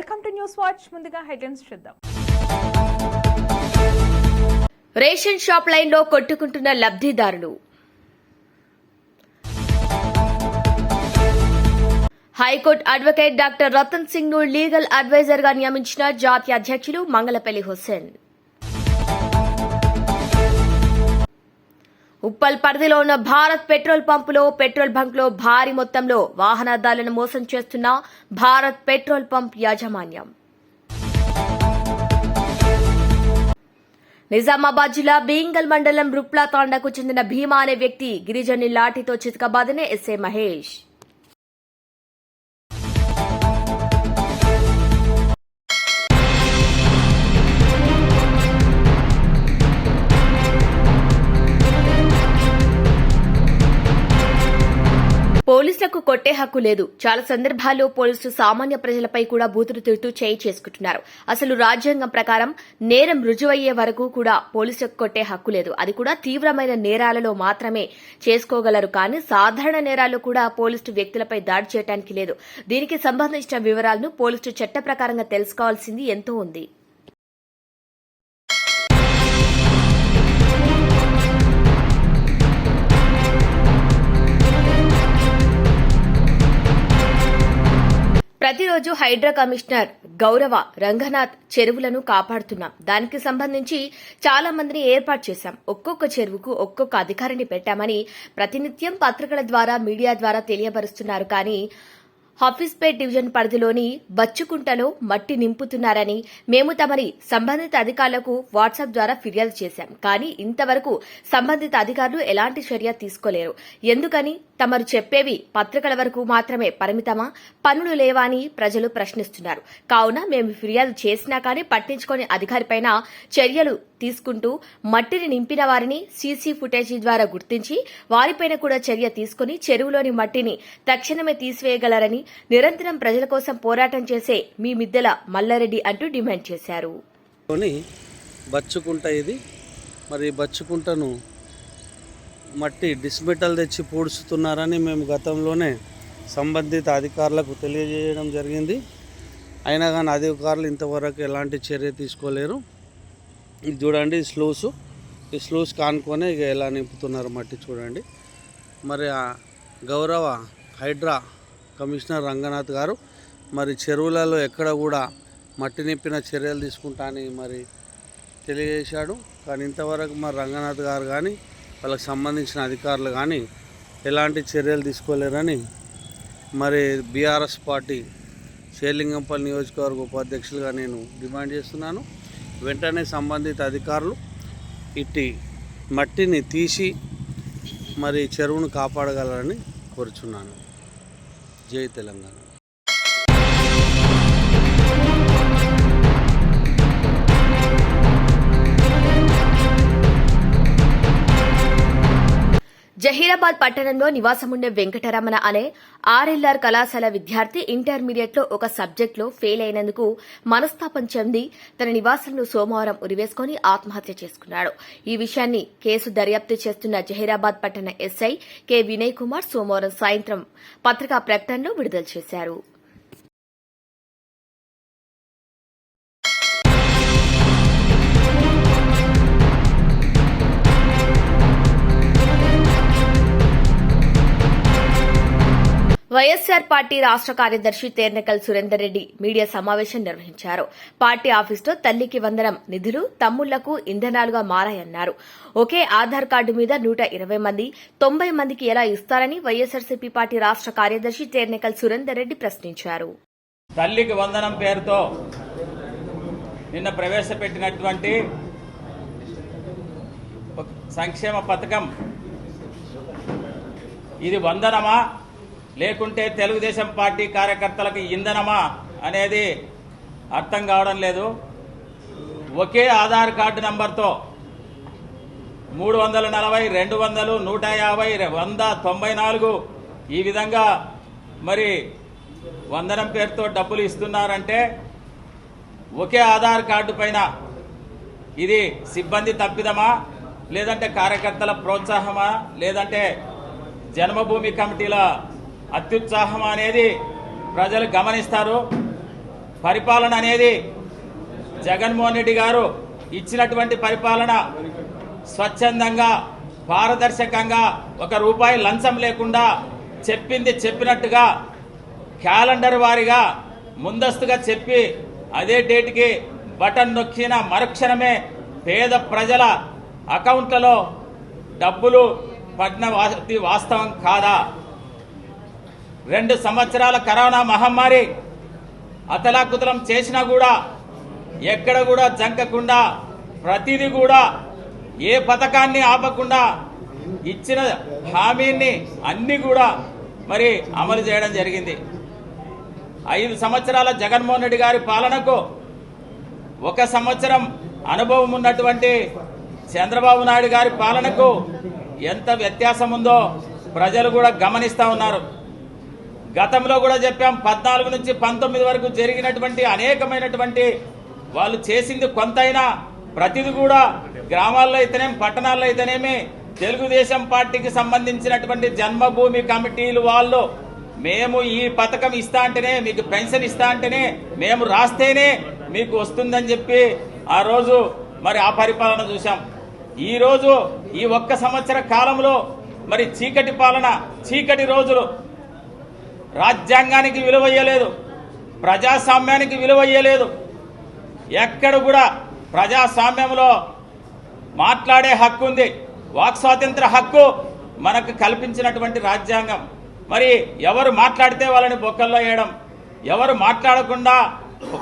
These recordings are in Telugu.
Welcome to news watch. ముందుగా హెడ్లైన్స్ చూద్దాం. రేషన్ షాప్ లైన్లో కొట్టుకుంటున్న లబ్ధిదారులు. High court advocate doctor Ratan సింగ్ను legal అడ్వైజర్గా నియమించిన జాతీయ అధ్యక్షులు మంగళపల్లి హుస్సేన్. ఉప్పల్ పరిధిలో ఉన్న భారత్ పెట్రోల్ పంపులో పెట్రోల్ బంక్లో భారీ మొత్తంలో వాహనదారులను మోసం చేస్తున్న భారత్ పెట్రోల్ పంప్ యాజమాన్యం. నిజామాబాద్ జిల్లా బీంగల్ మండలం రుప్లా తాండాకు చెందిన భీమా అనే వ్యక్తి గిరిజని లాఠీతో చితకబాదని ఎస్ఏ మహేష్. పోలీసులకు కొట్టే హక్కు లేదు. చాలా సందర్భాల్లో పోలీసులు సామాన్య ప్రజలపై కూడా బూతులు తిడుతూ చేయి చేసుకుంటున్నారు. అసలు రాజ్యాంగం ప్రకారం నేరం రుజువయ్యే వరకు కూడా పోలీసులకు కొట్టే హక్కు లేదు. అది కూడా తీవ్రమైన నేరాలలో మాత్రమే చేసుకోగలరు. కానీ సాధారణ నేరాల్లో కూడా పోలీసులు వ్యక్తులపై దాడి చేయడానికి లేదు. దీనికి సంబంధించిన వివరాలను పోలీసులు చట్ట ప్రకారంగా తెలుసుకోవాల్సింది ఎంతో ఉంది. ప్రతిరోజు హైడ్రా కమిషనర్ గౌరవ రంగనాథ్ చెరువులను కాపాడుతున్నాం. దానికి సంబంధించి చాలా మందిని ఏర్పాటు చేశాం. ఒక్కొక్క చెరువుకు ఒక్కొక్క అధికారిని పెట్టామని ప్రతినిత్యం పత్రికల ద్వారా మీడియా ద్వారా తెలియపరుస్తున్నారు. కానీ హఫీజ్పేట్ డివిజన్ పరిధిలోని బచ్చుకుంటలో మట్టి నింపుతున్నారని మేము తమని సంబంధిత అధికారులకు వాట్సాప్ ద్వారా ఫిర్యాదు చేశాం. కానీ ఇంతవరకు సంబంధిత అధికారులు ఎలాంటి చర్య తీసుకోలేరు. ఎందుకని? తమరు చెప్పేవి పత్రికల వరకు మాత్రమే పరిమితమా? పనులు లేవా అని ప్రజలు ప్రశ్నిస్తున్నారు. కావున మేము ఫిర్యాదు చేసినా కానీ పట్టించుకొని అధికారిపైన చర్యలు తీసుకుంటూ మట్టిని నింపిన వారిని సీసీ ఫుటేజీ ద్వారా గుర్తించి వారిపైన కూడా చర్య తీసుకుని చెరువులోని మట్టిని తక్షణమే తీసివేయగలరని నిరంతరం ప్రజల కోసం పోరాటం చేసే మీ మిద్దెల మల్లారెడ్డి అంటూ డిమాండ్ చేశారు. బచ్చుకుంట ఇది. మరి బచ్చుకుంటను మట్టి డిస్మెటల్ తెచ్చి పూడుస్తున్నారని మేము గతంలోనే సంబంధిత అధికారులకు తెలియజేయడం జరిగింది. అయినా కానీ అధికారులు ఇంతవరకు ఎలాంటి చర్య తీసుకోలేరు. ఇది చూడండి స్లూస్. ఈ స్లూస్ కానుకొని ఇక ఎలా నింపుతున్నారు మట్టి చూడండి. మరి ఆ గౌరవ హైడ్రా కమిషనర్ రంగనాథ్ గారు మరి చెరువులలో ఎక్కడ కూడా మట్టి నింపిన చర్యలు తీసుకుంటా అని మరి తెలియజేశాడు. కానీ ఇంతవరకు మరి రంగనాథ్ గారు కానీ వాళ్ళకి సంబంధించిన అధికారులు కానీ ఎలాంటి చర్యలు తీసుకోలేరని మరి బీఆర్ఎస్ పార్టీ షేర్లింగంపల్లి నియోజకవర్గ ఉపాధ్యక్షులుగా నేను డిమాండ్ చేస్తున్నాను. వెంటనే సంబంధిత అధికారులు ఇట్టి మట్టిని తీసి మరి చెరువును కాపాడగలరని కోరుచున్నాను. జై తెలంగాణ. జహీరాబాద్ పట్టణంలో నివాసముండే వెంకటరమణ అనే ఆర్ఎల్ఆర్ కళాశాల విద్యార్థి ఇంటర్మీడియట్లో ఒక సబ్జెక్టులో ఫెయిల్ అయినందుకు మనస్తాపం చెంది తన నివాసంలో సోమవారం ఉరివేసుకుని ఆత్మహత్య చేసుకున్నాడు. ఈ విషయాన్ని కేసు దర్యాప్తు చేస్తున్న జహీరాబాద్ పట్టణ ఎస్ఐ కె వినయ్ కుమార్ సోమవారం సాయంత్రం పత్రికా ప్రకటనలో విడుదల చేశారు. వైఎస్సార్ పార్టీ రాష్ట్ర కార్యదర్శి తేర్నకల్ సురేందర్ రెడ్డి మీడియా సమావేశం నిర్వహించారు. పార్టీ ఆఫీసులో తల్లికి వందనం నిధులు తమ్ముళ్ళకు ఇంధనాలుగా మారాయన్నారు. ఒకే ఆధార్ కార్డు మీద నూట ఇరవై మంది తొంభై మందికి ఎలా ఇస్తారని వైఎస్సార్సీపీ పార్టీ రాష్ట్ర కార్యదర్శి తేర్నకల్ సురేందర్ రెడ్డి ప్రశ్నించారు. తల్లికి వందనం పేరుతో నిన్న ప్రవేశపెట్టినటువంటి సంక్షేమ పథకం ఇది వందనమా? లేకుంటే తెలుగుదేశం పార్టీ కార్యకర్తలకు ఇంధనమా అనేది అర్థం కావడం లేదు. ఒకే ఆధార్ కార్డు నంబర్తో మూడు వందల నలభై రెండు వందలు నూట యాభై వంద తొంభై నాలుగు ఈ విధంగా మరి వందనం పేరుతో డబ్బులు ఇస్తున్నారంటే ఒకే ఆధార్ కార్డు పైన ఇది సిబ్బంది తప్పిదమా? లేదంటే కార్యకర్తల ప్రోత్సాహమా? లేదంటే జన్మభూమి కమిటీల అత్యుత్సాహం అనేది ప్రజలు గమనిస్తారు. పరిపాలన అనేది జగన్మోహన్ రెడ్డి గారు ఇచ్చినటువంటి పరిపాలన స్వచ్ఛందంగా పారదర్శకంగా ఒక రూపాయి లంచం లేకుండా చెప్పింది చెప్పినట్టుగా క్యాలెండర్ వారిగా ముందస్తుగా చెప్పి అదే డేట్కి బటన్ నొక్కిన మరుక్షణమే పేద ప్రజల అకౌంట్లలో డబ్బులు పడిన వాస్తవం కాదా? రెండు సంవత్సరాల కరోనా మహమ్మారి అతలాకుతలం చేసినా కూడా ఎక్కడ కూడా జంకకుండా ప్రతిదీ కూడా ఏ పథకాన్ని ఆపకుండా ఇచ్చిన హామీని అన్ని కూడా మరి అమలు చేయడం జరిగింది. ఐదు సంవత్సరాల జగన్మోహన్ రెడ్డి గారి పాలనకు ఒక సంవత్సరం అనుభవం ఉన్నటువంటి చంద్రబాబు నాయుడు గారి పాలనకు ఎంత వ్యత్యాసం ఉందో ప్రజలు కూడా గమనిస్తూ ఉన్నారు. గతంలో కూడా చెప్పాం పద్నాలుగు నుంచి పంతొమ్మిది వరకు జరిగినటువంటి అనేకమైనటువంటి వాళ్ళు చేసింది కొంతైనా ప్రతిది కూడా గ్రామాల్లో అయితేనేమి పట్టణాల్లో అయితేనేమి తెలుగుదేశం పార్టీకి సంబంధించినటువంటి జన్మభూమి కమిటీలు వాళ్ళు మేము ఈ పథకం ఇస్తా అంటేనే మీకు పెన్షన్ ఇస్తా అంటేనే మేము రాస్తేనే మీకు వస్తుందని చెప్పి ఆ రోజు మరి ఆ పరిపాలన చూసాం ఈరోజు ఈ ఒక్క సంవత్సర కాలంలో మరి చీకటి పాలన చీకటి రోజులు రాజ్యాంగానికి విలువ ఇయ్యలేదు. ప్రజాస్వామ్యానికి విలువ ఇయ్యలేదు. ఎక్కడ కూడా ప్రజాస్వామ్యంలో మాట్లాడే హక్కు ఉంది. వాక్ స్వాతంత్ర హక్కు మనకు కల్పించినటువంటి రాజ్యాంగం. మరి ఎవరు మాట్లాడితే వాళ్ళని బొక్కల్లో వేయడం ఎవరు మాట్లాడకుండా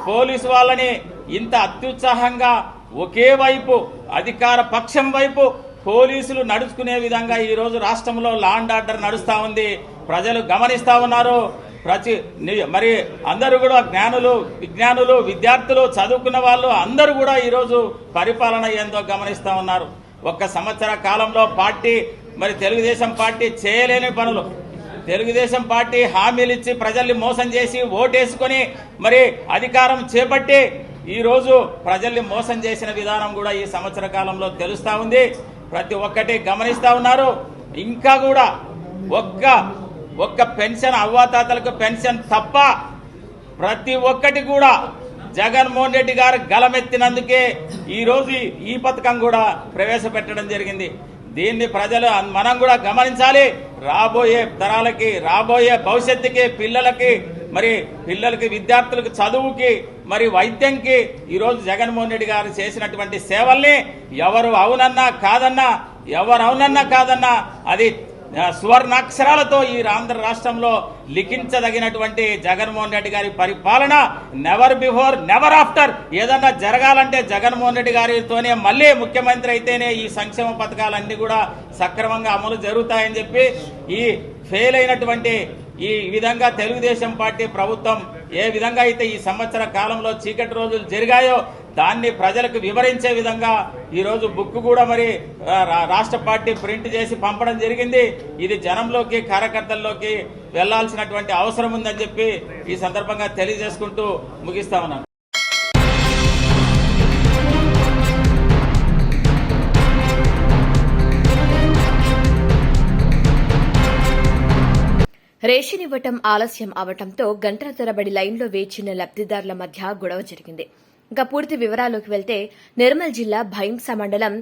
పోలీసు వాళ్ళని ఇంత అత్యుత్సాహంగా ఒకే వైపు అధికార పక్షం వైపు పోలీసులు నడుచుకునే విధంగా ఈరోజు రాష్ట్రంలో లా అండ్ ఆర్డర్ నడుస్తూ ఉంది. ప్రజలు గమనిస్తూ ఉన్నారు. ప్రతి మరి అందరూ కూడా జ్ఞానులు విజ్ఞానులు విద్యార్థులు చదువుకున్న వాళ్ళు అందరూ కూడా ఈరోజు పరిపాలన ఏందో గమనిస్తూ ఉన్నారు. ఒక్క సంవత్సర కాలంలో పార్టీ మరి తెలుగుదేశం పార్టీ చేయలేని పనులు. తెలుగుదేశం పార్టీ హామీలు ఇచ్చి ప్రజల్ని మోసం చేసి ఓటేసుకొని మరి అధికారం చేపట్టి ఈ రోజు ప్రజల్ని మోసం చేసిన విధానం కూడా ఈ సంవత్సర కాలంలో తెలుస్తా ఉంది. ప్రతి ఒక్కటి గమనిస్తా ఉన్నారు. ఇంకా కూడా ఒక్క ఒక్క పెన్షన్ అవ్వాతాతలకు పెన్షన్ తప్ప ప్రతి ఒక్కటి కూడా జగన్మోహన్ రెడ్డి గారు గలమెత్తినందుకే ఈరోజు ఈ- పథకం కూడా ప్రవేశపెట్టడం జరిగింది. దీన్ని ప్రజలు మనం కూడా గమనించాలి. రాబోయే తరాలకి రాబోయే భవిష్యత్తుకి పిల్లలకి మరి పిల్లలకి విద్యార్థులకు చదువుకి మరి వైద్యంకి ఈరోజు జగన్మోహన్ రెడ్డి గారు చేసినటువంటి సేవల్ని ఎవరు అవునన్నా కాదన్నా ఎవరు అవునన్నా కాదన్నా అది సువర్ణాక్షరాలతో ఈ ఆంధ్ర రాష్ట్రంలో లిఖించదగినటువంటి జగన్మోహన్ రెడ్డి గారి పరిపాలన. నెవర్ బిఫోర్ నెవర్ ఆఫ్టర్ ఏదన్నా జరగాలంటే జగన్మోహన్ రెడ్డి గారితోనే మళ్ళీ ముఖ్యమంత్రి అయితేనే ఈ సంక్షేమ పథకాలన్నీ కూడా సక్రమంగా అమలు జరుగుతాయని చెప్పి ఈ ఫెయిల్ అయినటువంటి ఈ విధంగా తెలుగుదేశం పార్టీ ప్రభుత్వం ఏ విధంగా అయితే ఈ సంవత్సర కాలంలో చీకటి రోజులు జరిగాయో దాన్ని ప్రజలకు వివరించే విధంగా ఈరోజు బుక్ కూడా మరి రా- రాష్ట్ర పార్టీ ప్రింట్ చేసి పంపడం జరిగింది. ఇది జనంలోకి కార్యకర్తల్లోకి వెళ్ళాల్సినటువంటి అవసరం ఉందని చెప్పి ఈ సందర్భంగా తెలియజేసుకుంటూ ముగిస్తా రేషన్ ఇవ్వటం ఆలస్యం అవటంతో గంటల తరబడి లైన్లో వేచిన లబ్దిదారుల మధ్య గొడవ జరిగింది. ఇంకా పూర్తి వివరాల్లోకి వెళ్తే నిర్మల్ జిల్లా భైంస మండలం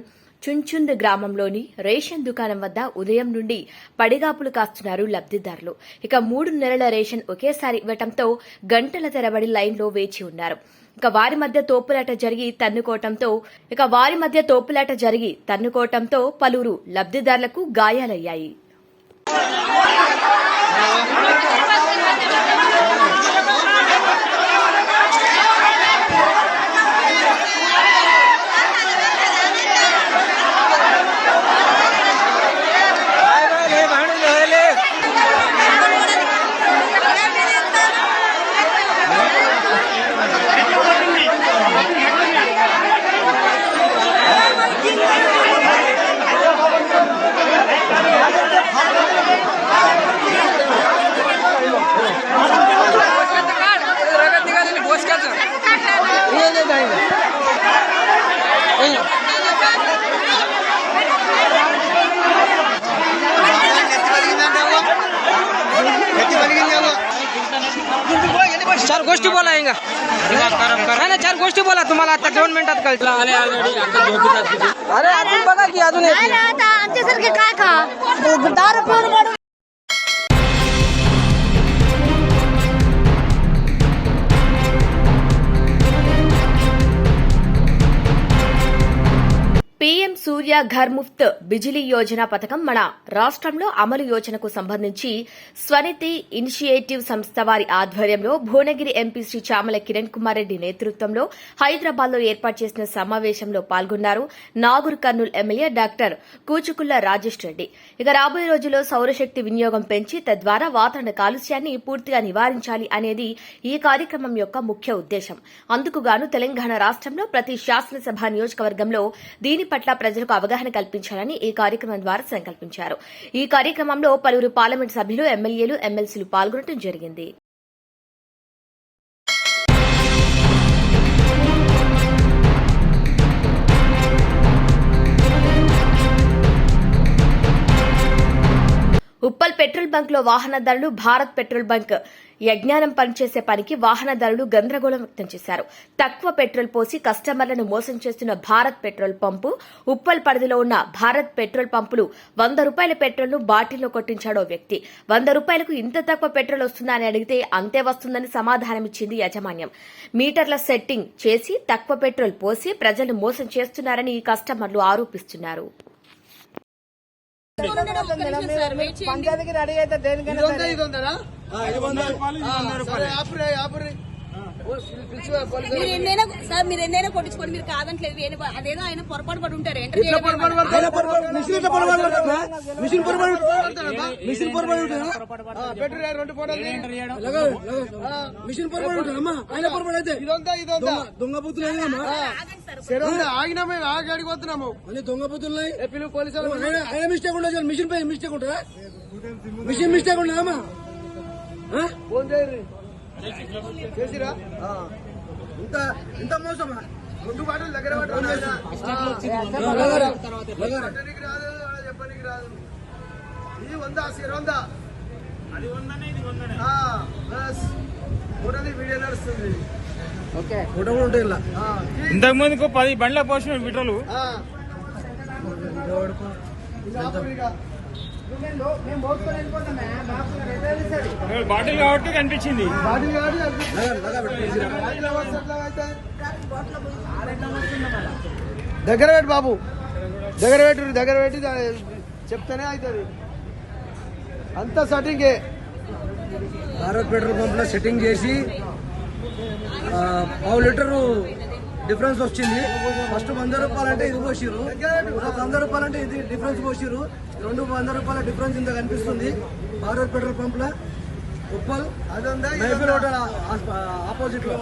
చుంచుంద్ గ్రామంలోని రేషన్ దుకాణం వద్ద ఉదయం నుండి పడిగాపులు కాస్తున్నారు లబ్దిదారులు ఇక మూడు నెలల రేషన్ ఒకేసారి ఇవ్వటంతో గంటల తరబడి లైన్లో వేచి ఉన్నారు. ఇక వారి మధ్య తోపులాట జరిగి తన్నుకోవటంతో ఇక వారి మధ్య తోపులాట జరిగి తన్నుకోవటంతో పలువురు లబ్దిదారులకు గాయాలయ్యాయి. 何? नाही नाही, चार गोष्टी बोला तुम्हाला आता दोन मिनिटात कळतील. अरे अजून बघा की अजून एक नाही नाही, आता आमच्यासारखे काय खा? दारू पिऊन సూర్య ఘర్ముఫ్త్ బిజిలీ యోజన పథకం మన రాష్ట్రంలో అమలు యోజనకు సంబంధించి స్వనిధి ఇనిషియేటివ్ సంస్థ వారి ఆధ్వర్యంలో భువనగిరి ఎంపీ శ్రీ చామల కిరణ్ కుమార్ రెడ్డి నేతృత్వంలో హైదరాబాద్లో ఏర్పాటు చేసిన సమావేశంలో పాల్గొన్నారు నాగూర్ కర్నూలు ఎమ్మెల్యే డాక్టర్ కూచుకుల్ల రాజేష్ రెడ్డి. ఇక రాబోయే రోజుల్లో సౌరశక్తి వినియోగం పెంచి తద్వారా వాతావరణ కాలుష్యాన్ని పూర్తిగా నివారించాలి అనేది ఈ కార్యక్రమం యొక్క ముఖ్య ఉద్దేశం. అందుకుగాను తెలంగాణ రాష్ట్రంలో ప్రతి శాసనసభ నియోజకవర్గంలో దీని పట్ల ప్రజలు ప్రజలకు అవగాహన కల్పించాలని ఈ కార్యక్రమం ద్వారా సంకల్పించారు. ఈ కార్యక్రమంలో పలువురు పార్లమెంట్ సభ్యులు ఎమ్మెల్యేలు ఎమ్మెల్సీలు పాల్గొనడం జరిగింది. ఉప్పల్ పెట్రోల్ బంక్లో వాహనదారులు భారత్ పెట్రోల్ బంక్ యజ్ఞానం పనిచేసే పనికి వాహనదారులు గందరగోళం వ్యక్తం చేశారు. తక్కువ పెట్రోల్ పోసి కస్టమర్లను మోసం చేస్తున్న భారత్ పెట్రోల్ పంపు ఉప్పల్ పరిధిలో ఉన్న భారత్ పెట్రోల్ పంపులు వంద రూపాయల పెట్రోల్ను బాటిల్లో కొట్టించాడో వ్యక్తి. వంద రూపాయలకు ఇంత తక్కువ పెట్రోల్ వస్తుందా అని అడిగితే అంతే వస్తుందని సమాధానమిచ్చింది యాజమాన్యం. మీటర్ల సెట్టింగ్ చేసి తక్కువ పెట్రోల్ పోసి ప్రజలను మోసం చేస్తున్నారని కస్టమర్లు ఆరోపిస్తున్నారు. పంచాయతీకి రెడీ అయితే దేనికైనా మీరు ఎన్నైనా సార్ మీరు ఎన్నైనా కొట్టించుకోండి మీరు కాదంటలేదు ఏదో- అదేదో ఆయన పొరపాటు పడి ఉంటారు. మిషన్? మిషన్ ఆయన పొరపాటు అయితే. ఇదంతా ఇదంతా. దొంగ బుద్ధులు ఆగినా మేము ఆగి అడిగిపోతున్నాము అన్ని దొంగ బుద్ధులు పిలువు పోలీసులు? ఆయన మిస్టేక్ ఉండదు మిషన్ పై మిస్టేక్ ఉంటుందా? మిషన్ మిస్టేక్ ఉండదమ్మా ఫోన్ చేయరు. చేసిరా? ఇంత ఇంత మోసమా? ముందు బాటలు దగ్గర పట్టడానికి రాదు చెప్పడానికి రాదు. ఇది వంద సిర వంద. అది వందనే ఇది వందనే. బస్. ఫోటోది వీడియో నడుస్తుంది. ఓకే. ఫోటో కూడా ఉంటాయి ఇలా ఇంతకు ముందుకు పది బండ్ల పోసిన పెట్రోల్ బాటిల్ కాబట్టి కనిపించింది. బాటిల్? దగ్గర పెట్టు బాబు. దగ్గర పెట్టు దగ్గర పెట్టి చెప్తేనే అవుతుంది. అంత సెట్టింగే భారత్ పెట్రోల్ పంప్లో సెట్టింగ్ చేసి ఆ, పావు లీటర్ డిఫరెన్స్ వచ్చింది. ఫస్ట్ వంద రూపాయలు అంటే ఇది పోసిరు వంద రూపాయలు అంటే ఇది డిఫరెన్స్ పోసిరు రెండు వంద రూపాయల డిఫరెన్స్ ఇంత కనిపిస్తుంది. భారత్ పెట్రోల్ పంప్లో ఉప్పల్ మైఫిల్ హోటల్ ఆపోజిట్లో.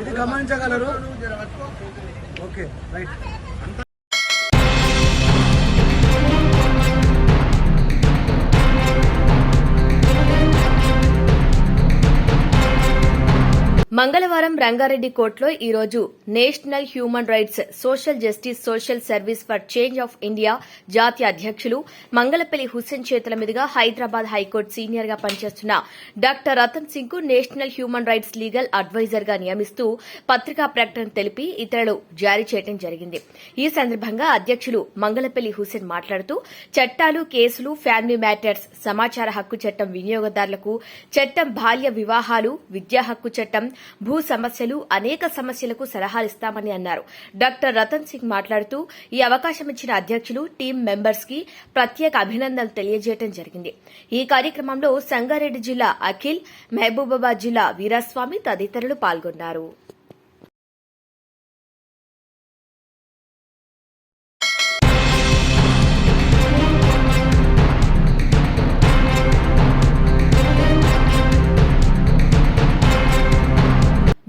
ఇది గమనించగలరు. Okay right. రంగారెడ్డి కోర్టులో ఈ రోజు national human rights social justice social service for change of India జాతీయ అధ్యక్షులు మంగళపల్లి హుస్సేన్ చేతుల మీదుగా హైదరాబాద్ హైకోర్టు సీనియర్గా పనిచేస్తున్న డాక్టర్ రతన్ సింగ్కు నేషనల్ హ్యూమన్ రైట్స్ లీగల్ అడ్వైజర్గా నియమిస్తూ పత్రికా ప్రకటన తెలిపి ఇతరులు జారీ చేయడం జరిగింది. ఈ సందర్భంగా అధ్యక్షులు మంగళపల్లి హుస్సేన్ మాట్లాడుతూ చట్టాలు కేసులు ఫ్యామిలీ మ్యాటర్స్ సమాచార హక్కు చట్టం వినియోగదారులకు చట్టం బాల్య వివాహాలు విద్యా హక్కు చట్టం భూ సమస్య సమస్యలు అనేక సమస్యలకు సలహాలిస్తామని అన్నారు. డాక్టర్ రతన్ సింగ్ మాట్లాడుతూ ఈ అవకాశం ఇచ్చిన అధ్యక్షులు టీం మెంబర్స్కి ప్రత్యేక అభినందనలు తెలియజేయడం జరిగింది. ఈ కార్యక్రమంలో సంగారెడ్డి జిల్లా అఖిల్ మహబూబాబాద్ జిల్లా వీరాస్వామి తదితరులు పాల్గొన్నారు.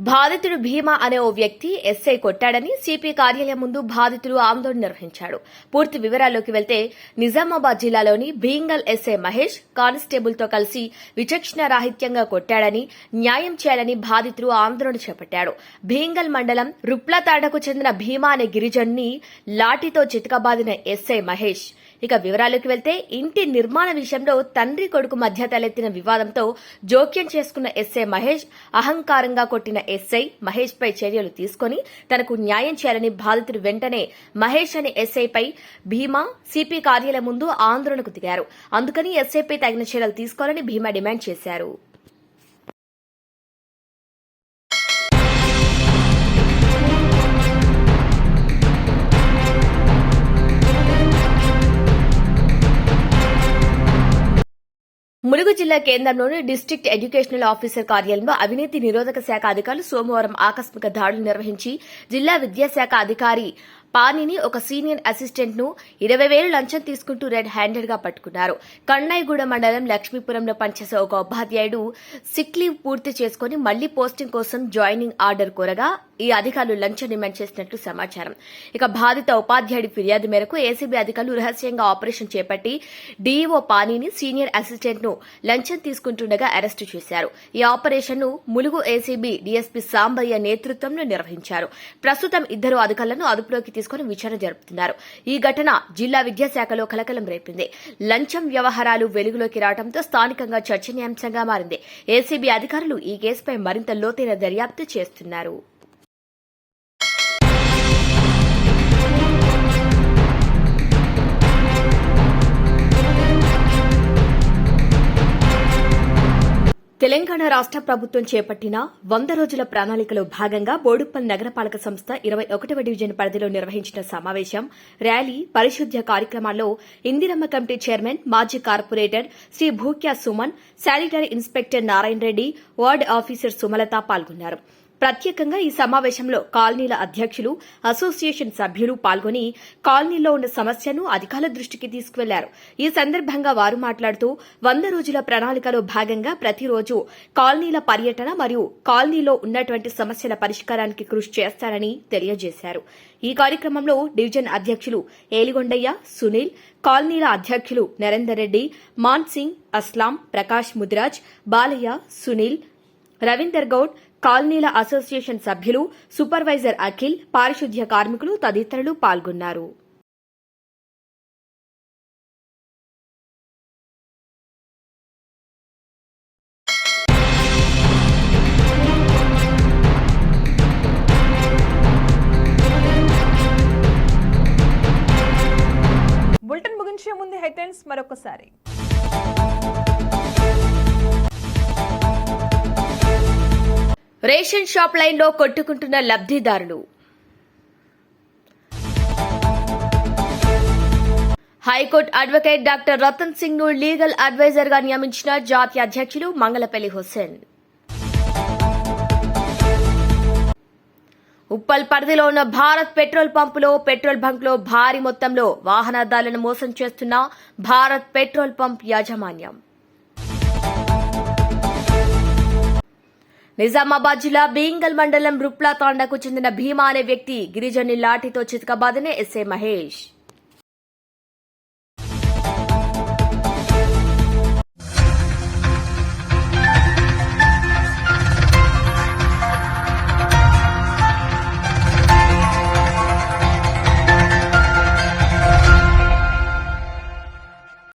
బాధితుడు భీమా అనే ఓ వ్యక్తి ఎస్ఐ కొట్టాడని సిపి కార్యాలయం ముందు బాధితుడు ఆందోళన నిర్వహించాడు. పూర్తి వివరాల్లోకి వెళ్తే నిజామాబాద్ జిల్లాలోని భీంగల్ ఎస్ఐ మహేష్ కానిస్టేబుల్తో కలిసి విచక్షణ రాహిత్యంగా కొట్టాడని న్యాయం చేయాలని బాధితుడు ఆందోళన చేపట్టాడు భీంగల్ మండలం రుప్లతాడకు చెందిన భీమా అనే గిరిజన్ని లాఠీతో చితకబాదిన ఎస్ఐ మహేష్ ఇక వివరాలకు వెళ్తే ఇంటి నిర్మాణ విషయంలో తండ్రి కొడుకు మధ్య తలెత్తిన వివాదంతో జోక్యం చేసుకున్న ఎస్ఐ మహేష్ అహంకారంగా కొట్టిన ఎస్ఐ మహేష్ పై చర్యలు తీసుకుని తనకు న్యాయం చేయాలని బాధితుడు వెంటనే మహేష్ అనే ఎస్ఐపై భీమా సిపి కార్యాలయం ముందు ఆందోళనకు దిగారు. అందుకని ఎస్ఐపై తగిన చర్యలు తీసుకోవాలని భీమా డిమాండ్ చేశారు. ములుగు జిల్లా కేంద్రంలోని డిస్టిక్ట్ ఎడ్యుకేషనల్ ఆఫీసర్ కార్యాలయంలో అవినీతి నిరోధక శాఖ అధికారులు సోమవారం ఆకస్మిక దాడులు నిర్వహించి జిల్లా విద్యాశాఖ అధికారి పానిని ఒక సీనియర్ అసిస్టెంట్ను ఇరవై వేలు లంచం తీసుకుంటూ రెడ్ హ్యాండెడ్గా పట్టుకున్నారు. కన్నాయిగూడ మండలం లక్ష్మీపురంలో పనిచేసే ఒక ఉపాధ్యాయుడు సిక్ లీవ్ పూర్తి చేసుకుని మళ్ళీ పోస్టింగ్ కోసం జాయినింగ్ ఆర్డర్ కోరగా ఈ అధికారులు లంచం డిమాండ్ చేసినట్లు సమాచారం. ఇక బాధిత ఉపాధ్యాయుడి ఫిర్యాదు మేరకు ఏసీబీ అధికారులు రహస్యంగా ఆపరేషన్ చేపట్టి డీఈఓ పానీని సీనియర్ అసిస్టెంట్ను లంచం తీసుకుంటుండగా అరెస్టు చేశారు. ఈ ఆపరేషన్ను ములుగు ఏసీబీ డీఎస్పీ సాంబయ్య నేతృత్వంలో నిర్వహించారు. ప్రస్తుతం ఇద్దరు అధికారులను అదుపులోకి తీసుకుని విచారణ జరుపుతున్నారు. ఈ ఘటన జిల్లా విద్యాశాఖలో కలకలం రేపింది. లంచం వ్యవహారాలు వెలుగులోకి రావడంతో స్థానికంగా చర్చనీయాంశంగా మారింది. ఏసీబీ అధికారులు ఈ కేసుపై మరింత లోతైన దర్యాప్తు చేస్తున్నారు. తెలంగాణ రాష్ట ప్రభుత్వం చేపట్టిన వంద రోజుల ప్రణాళికలో భాగంగా బోడుప్పల్ నగరపాలక సంస్థ ఇరవై ఒకటవ డివిజన్ పరిధిలో నిర్వహించిన సమావేశం ర్యాలీ పరిశుద్ధ్య కార్యక్రమాల్లో ఇందిరమ్మ కమిటీ చైర్మన్ మాజీ corporator Shri Bhukya Suman sanitary inspector Narayana Reddy ward officer Sumalatha పాల్గొన్నారు. ప్రత్యేకంగా ఈ సమావేశంలో కాలనీల అధ్యక్షులు అసోసియేషన్ సభ్యులు పాల్గొని కాలనీలో ఉన్న సమస్యను అధికారుల దృష్టికి తీసుకువెళ్ళారు. ఈ సందర్భంగా వారు మాట్లాడుతూ వంద రోజుల ప్రణాళికలో భాగంగా ప్రతిరోజు కాలనీల పర్యటన మరియు కాలనీలో ఉన్నటువంటి సమస్యల పరిష్కారానికి కృషి చేస్తారని తెలియజేశారు. ఈ కార్యక్రమంలో డివిజన్ అధ్యక్షులు ఏలిగొండయ్య సునీల్ కాలనీల అధ్యక్షులు నరేందర్ రెడ్డి మాన్ సింగ్ అస్లాం ప్రకాష్ ముద్రాజ్ బాలయ్య సునీల్ రవీందర్ గౌడ్ కాలనీల అసోసియేషన్ సభ్యులు సూపర్వైజర్ అఖిల్ పారిశుద్ధ్య కార్మికులు తదితరులు పాల్గొన్నారు. బులెటిన్ ముగించే ముందు హెడ్లైన్స్ మరొకసారి. రేషన్ షాప్ లైన్లో కొట్టుకుంటున్న లబ్ధిదారులు. High court advocate doctor Ratan సింగ్ను legal అడ్వైజర్గా నియమించిన జాతీయ అధ్యక్షులు మంగళపల్లి హుస్సేన్. ఉప్పల్ పరిధిలో ఉన్న భారత్ పెట్రోల్ పంపులో పెట్రోల్ బంక్లో భారీ మొత్తంలో వాహనదారులను మోసం చేస్తున్న భారత్ పెట్రోల్ పంప్ యాజమాన్యం. నిజామాబాద్ జిల్లా బీంగల్ మండలం రుప్లా తాండాకు చెందిన భీమా అనే వ్యక్తి గిరిజని లాఠీతో చితకబాదనే ఎస్ఏ మహేష్.